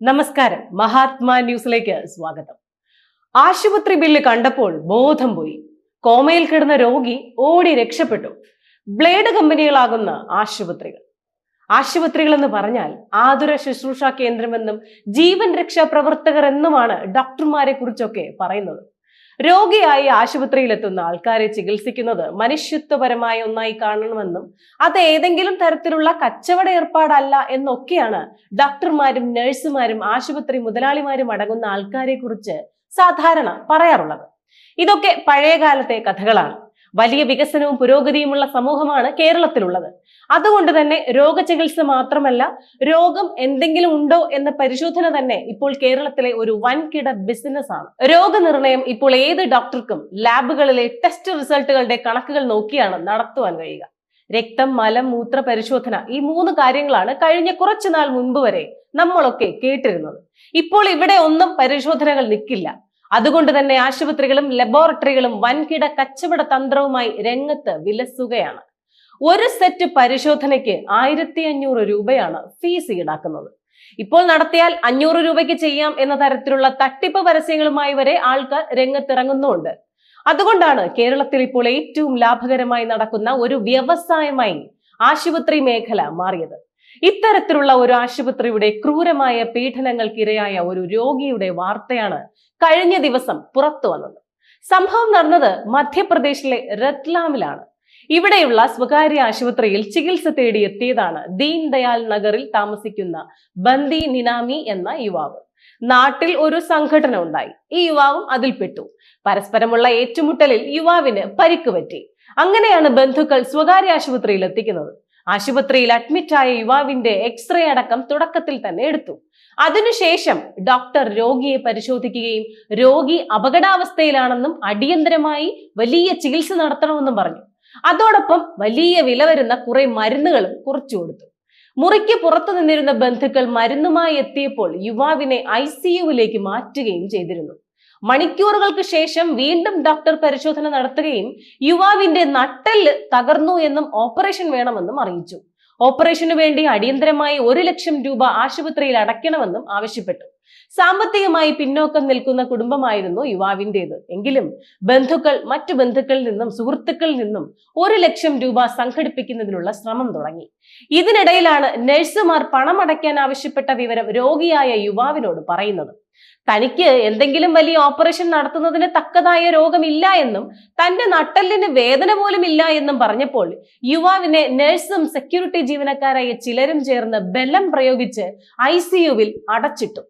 നമസ്കാരം. മഹാത്മാ ന്യൂസിലേക്ക് സ്വാഗതം. ആശുപത്രി ബില്ല് കണ്ടപ്പോൾ ബോധം പോയി. കോമയിൽ കിടന്ന രോഗി ഓടി രക്ഷപ്പെട്ടു. ബ്ലേഡ് കമ്പനികളാകുന്ന ആശുപത്രികൾ. ആശുപത്രികൾ എന്ന് പറഞ്ഞാൽ ആതുര ശുശ്രൂഷ കേന്ദ്രമെന്നും ജീവൻ രക്ഷാ പ്രവർത്തകർ എന്നുമാണ് ഡോക്ടർമാരെ കുറിച്ചൊക്കെ പറയുന്നത്. രോഗിയായി ആശുപത്രിയിലെത്തുന്ന ആൾക്കാരെ ചികിത്സിക്കുന്നത് മനുഷ്യത്വപരമായ ഒന്നായി കാണണമെന്നും അത് ഏതെങ്കിലും തരത്തിലുള്ള കച്ചവട ഏർപ്പാടല്ല എന്നൊക്കെയാണ് ഡോക്ടർമാരും നഴ്സുമാരും ആശുപത്രി മുതലാളിമാരും അടങ്ങുന്ന ആൾക്കാരെ കുറിച്ച് സാധാരണ പറയാറുള്ളത്. ഇതൊക്കെ പഴയകാലത്തെ കഥകളാണ്. വലിയ വികസനവും പുരോഗതിയുമുള്ള സമൂഹമാണ് കേരളത്തിലുള്ളത്. അതുകൊണ്ട് തന്നെ രോഗചികിത്സ മാത്രമല്ല രോഗം എന്തെങ്കിലും ഉണ്ടോ എന്ന പരിശോധന തന്നെ ഇപ്പോൾ കേരളത്തിലെ ഒരു വൻകിട ബിസിനസ് ആണ് രോഗനിർണയം ഇപ്പോൾ ഏത് ഡോക്ടർക്കും ലാബുകളിലെ ടെസ്റ്റ് റിസൾട്ടുകളുടെ കണക്കുകൾ നോക്കിയാണ് നടത്തുവാൻ കഴിയുക. രക്തം മലം മൂത്ര പരിശോധന ഈ മൂന്ന് കാര്യങ്ങളാണ് കഴിഞ്ഞ കുറച്ചു നാൾ മുൻപ് വരെ നമ്മളൊക്കെ കേട്ടിരുന്നത്. ഇപ്പോൾ ഇവിടെ ഒന്നും പരിശോധനകൾ നിൽക്കില്ല. അതുകൊണ്ട് തന്നെ ആശുപത്രികളും ലബോറട്ടറികളും വൻകിട കച്ചവട തന്ത്രവുമായി രംഗത്ത് വിലസുകയാണ്. ഒരു സെറ്റ് പരിശോധനയ്ക്ക് ആയിരത്തി അഞ്ഞൂറ് രൂപയാണ് ഫീസ് ഈടാക്കുന്നത്. ഇപ്പോൾ നടത്തിയാൽ അഞ്ഞൂറ് രൂപയ്ക്ക് ചെയ്യാം എന്ന തരത്തിലുള്ള തട്ടിപ്പ് പരസ്യങ്ങളുമായി വരെ ആൾക്കാർ രംഗത്തിറങ്ങുന്നുണ്ട്. അതുകൊണ്ടാണ് കേരളത്തിൽ ഇപ്പോൾ ഏറ്റവും ലാഭകരമായി നടക്കുന്ന ഒരു വ്യവസായമായി ആശുപത്രി മേഖല മാറിയത്. ഇത്തരത്തിലുള്ള ഒരു ആശുപത്രിയുടെ ക്രൂരമായ പീഡനങ്ങൾക്കിരയായ ഒരു രോഗിയുടെ വാർത്തയാണ് കഴിഞ്ഞ ദിവസം പുറത്തു വന്നത്. സംഭവം നടന്നത് മധ്യപ്രദേശിലെ രത്ലാമിലാണ്. ഇവിടെയുള്ള സ്വകാര്യ ആശുപത്രിയിൽ ചികിത്സ തേടി എത്തിയതാണ് ദീൻ ദയാൽ നഗറിൽ താമസിക്കുന്ന ബന്ദി നിനാമി എന്ന യുവാവ്. നാട്ടിൽ ഒരു സംഘടന ഉണ്ടായി. ഈ യുവാവും അതിൽപ്പെട്ടു പരസ്പരമുള്ള ഏറ്റുമുട്ടലിൽ യുവാവിന് പരിക്ക് പറ്റി. അങ്ങനെയാണ് ബന്ധുക്കൾ സ്വകാര്യ ആശുപത്രിയിൽ എത്തിക്കുന്നത്. ആശുപത്രിയിൽ അഡ്മിറ്റായ യുവാവിന്റെ എക്സ്റേ അടക്കം തുടക്കത്തിൽ തന്നെ എടുത്തു. അതിനുശേഷം ഡോക്ടർ രോഗിയെ പരിശോധിക്കുകയും രോഗി അപകടാവസ്ഥയിലാണെന്നും അടിയന്തരമായി വലിയ ചികിത്സ നടത്തണമെന്നും പറഞ്ഞു. അതോടൊപ്പം വലിയ വില വരുന്ന കുറെ മരുന്നുകളും കുറച്ചു കൊടുത്തു. മുറിക്ക് പുറത്തു നിന്നിരുന്ന ബന്ധുക്കൾ മരുന്നുമായി എത്തിയപ്പോൾ യുവാവിനെ ഐ സിയുവിലേക്ക് മാറ്റുകയും ചെയ്തിരുന്നു. മണിക്കൂറുകൾക്ക് ശേഷം വീണ്ടും ഡോക്ടർ പരിശോധന നടത്തുകയും യുവാവിന്റെ നട്ടെല്ല് തകർന്നു എന്നും ഓപ്പറേഷൻ വേണമെന്നും അറിയിച്ചു. ഓപ്പറേഷനു വേണ്ടി അടിയന്തരമായി ഒരു ലക്ഷം രൂപ ആശുപത്രിയിൽ അടയ്ക്കണമെന്നും ആവശ്യപ്പെട്ടു. സാമ്പത്തികമായി പിന്നോക്കം നിൽക്കുന്ന കുടുംബമായിരുന്നു യുവാവിന്റെത് എങ്കിലും ബന്ധുക്കൾ മറ്റു ബന്ധുക്കളിൽ നിന്നും സുഹൃത്തുക്കളിൽ നിന്നും ഒരു ലക്ഷം രൂപ സംഘടിപ്പിക്കുന്നതിനുള്ള ശ്രമം തുടങ്ങി. ഇതിനിടയിലാണ് നഴ്സുമാർ പണം അടയ്ക്കാൻ ആവശ്യപ്പെട്ട വിവരം രോഗിയായ യുവാവിനോട് പറയുന്നത്. തനിക്ക് എന്തെങ്കിലും വലിയ ഓപ്പറേഷൻ നടത്തുന്നതിന് തക്കതായ രോഗമില്ല എന്നും തന്റെ നട്ടലിന് വേദന പോലും ഇല്ല എന്നും പറഞ്ഞപ്പോൾ യുവാവിനെ നഴ്സും സെക്യൂരിറ്റി ജീവനക്കാരായ ചിലരും ചേർന്ന് ബലം പ്രയോഗിച്ച് ഐ സിയുവിൽ അടച്ചിട്ടു.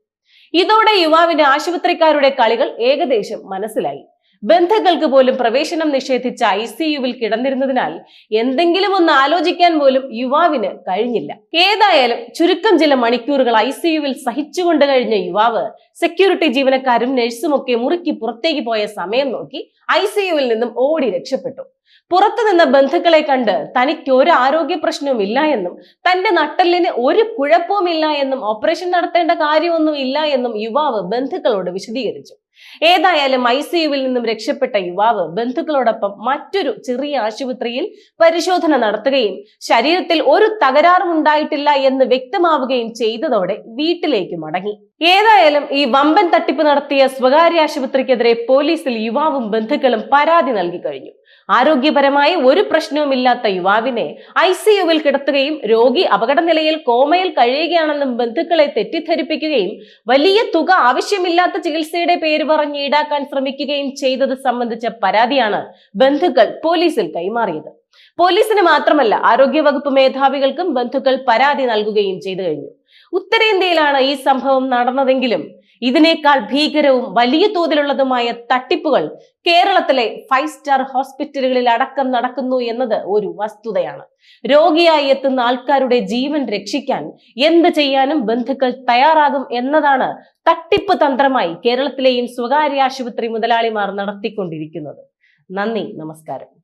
ഇതോടെ യുവാവിന് ആശുപത്രിക്കാരുടെ കളികൾ ഏകദേശം മനസ്സിലായി. ബന്ധുക്കൾക്ക് പോലും പ്രവേശനം നിഷേധിച്ച ഐ സി യുവിൽ കിടന്നിരുന്നതിനാൽ എന്തെങ്കിലും ഒന്ന് ആലോചിക്കാൻ പോലും യുവാവിന് കഴിഞ്ഞില്ല. ഏതായാലും ചുരുക്കം ചില മണിക്കൂറുകൾ ഐ സി യുവിൽ സഹിച്ചുകൊണ്ട് കഴിഞ്ഞ യുവാവ് സെക്യൂരിറ്റി ജീവനക്കാരും നഴ്സും ഒക്കെ മുറുക്കി പുറത്തേക്ക് പോയ സമയം നോക്കി ഐ സി യുവിൽ നിന്നും ഓടി രക്ഷപ്പെട്ടു. പുറത്തു നിന്ന ബന്ധുക്കളെ കണ്ട് തനിക്ക് ഒരു ആരോഗ്യ പ്രശ്നവും ഇല്ല എന്നും തന്റെ നട്ടലിന് ഒരു കുഴപ്പവും ഇല്ല എന്നും ഓപ്പറേഷൻ നടത്തേണ്ട കാര്യമൊന്നും ഇല്ല എന്നും യുവാവ് ബന്ധുക്കളോട് വിശദീകരിച്ചു. ഏതായാലും ഐ സിയുവിൽ നിന്നും രക്ഷപ്പെട്ട യുവാവ് ബന്ധുക്കളോടൊപ്പം മറ്റൊരു ചെറിയ ആശുപത്രിയിൽ പരിശോധന നടത്തുകയും ശരീരത്തിൽ ഒരു തകരാറും ഉണ്ടായിട്ടില്ല എന്ന് വ്യക്തമാവുകയും ചെയ്തതോടെ വീട്ടിലേക്ക് മടങ്ങി. ഏതായാലും ഈ വമ്പൻ തട്ടിപ്പ് നടത്തിയ സ്വകാര്യ ആശുപത്രിക്കെതിരെ പോലീസിൽ യുവാവും ബന്ധുക്കളും പരാതി നൽകി കഴിഞ്ഞു. ആരോഗ്യപരമായി ഒരു പ്രശ്നവുമില്ലാത്ത യുവാവിനെ ഐ സിയുവിൽ കിടത്തുകയും രോഗി അപകടനിലയിൽ കോമയിൽ കഴിയുകയാണെന്നും ബന്ധുക്കളെ തെറ്റിദ്ധരിപ്പിക്കുകയും വലിയ തുക ആവശ്യമില്ലാത്ത ചികിത്സയുടെ പേര് പറഞ്ഞ് ഈടാക്കാൻ ശ്രമിക്കുകയും ചെയ്തത് സംബന്ധിച്ച പരാതിയാണ് ബന്ധുക്കൾ പോലീസിൽ കൈമാറിയത്. പോലീസിന് മാത്രമല്ല ആരോഗ്യവകുപ്പ് മേധാവികൾക്കും ബന്ധുക്കൾ പരാതി നൽകുകയും ചെയ്തു കഴിഞ്ഞു. ഉത്തരേന്ത്യയിലാണ് ഈ സംഭവം നടന്നതെങ്കിലും ഇതിനേക്കാൾ ഭീകരവും വലിയ തോതിലുള്ളതുമായ തട്ടിപ്പുകൾ കേരളത്തിലെ ഫൈവ് സ്റ്റാർ ഹോസ്പിറ്റലുകളിൽ അടക്കം നടക്കുന്നു എന്നത് ഒരു വസ്തുതയാണ്. രോഗിയായി എത്തുന്ന ആൾക്കാരുടെ ജീവൻ രക്ഷിക്കാൻ എന്ത് ചെയ്യാനും ബന്ധുക്കൾ തയ്യാറാകും എന്നതാണ് തട്ടിപ്പ് തന്ത്രമായി കേരളത്തിലെയും സ്വകാര്യ ആശുപത്രി മുതലാളിമാർ നടത്തിക്കൊണ്ടിരിക്കുന്നത്. നന്ദി നമസ്കാരം.